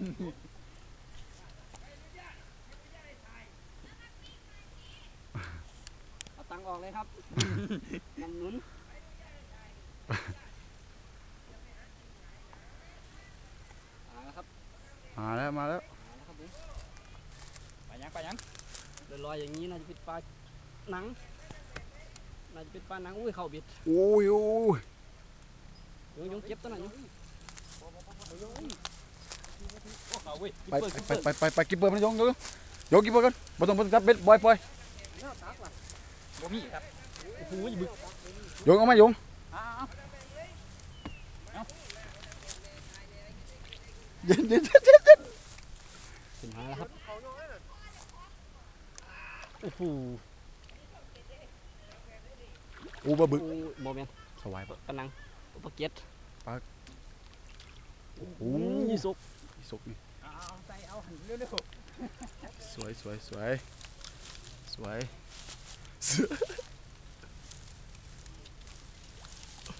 เอาตังค์ออกเลยครับนำหนุนเอาละครับมาแล้วมาแล้วเอาละครับผมไปยังไปยังลอยๆอย่างนี้น่าจะเป็นปลาหนังน่าจะเป็นปลาหนังอุ้ยเข้าบิดโอ้ยโอ้ยยงยงเก็บตัวหน่อยยง โอ้เขาเว้ย ไปไปไปไปไปกินเบอร์มันยงยงยงกินเบอร์กันบ่ต้องบ่ต้องจับเบ็ดปล่อยปล่อยบ่มีครับโอ้โหบึกยงเอามายงอ้าวเย็นเย็นเย็นเย็นเย็นขึ้นมาแล้วครับโอ้โหโอ้บ่บึกโอ้ยโมเมนสวายปะปลาหนังปลาเก็ตโอ้โหยี่สุกอีสุกนี่เอาใส่เอาหันเร็วสวยสวยสวยสวย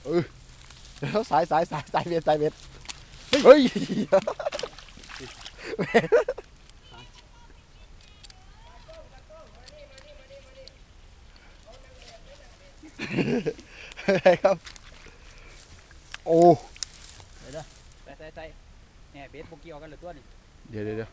เออเดี๋ยวสายสายสายสายเบ็ดสายเบ็ดเฮ้ยอะไรครับ โอ้ๆใส่ใส่ใส่แหน่เบสบ่เกี่ยวกันเหรือตัวนี่ เดี๋ยวเดี๋ยว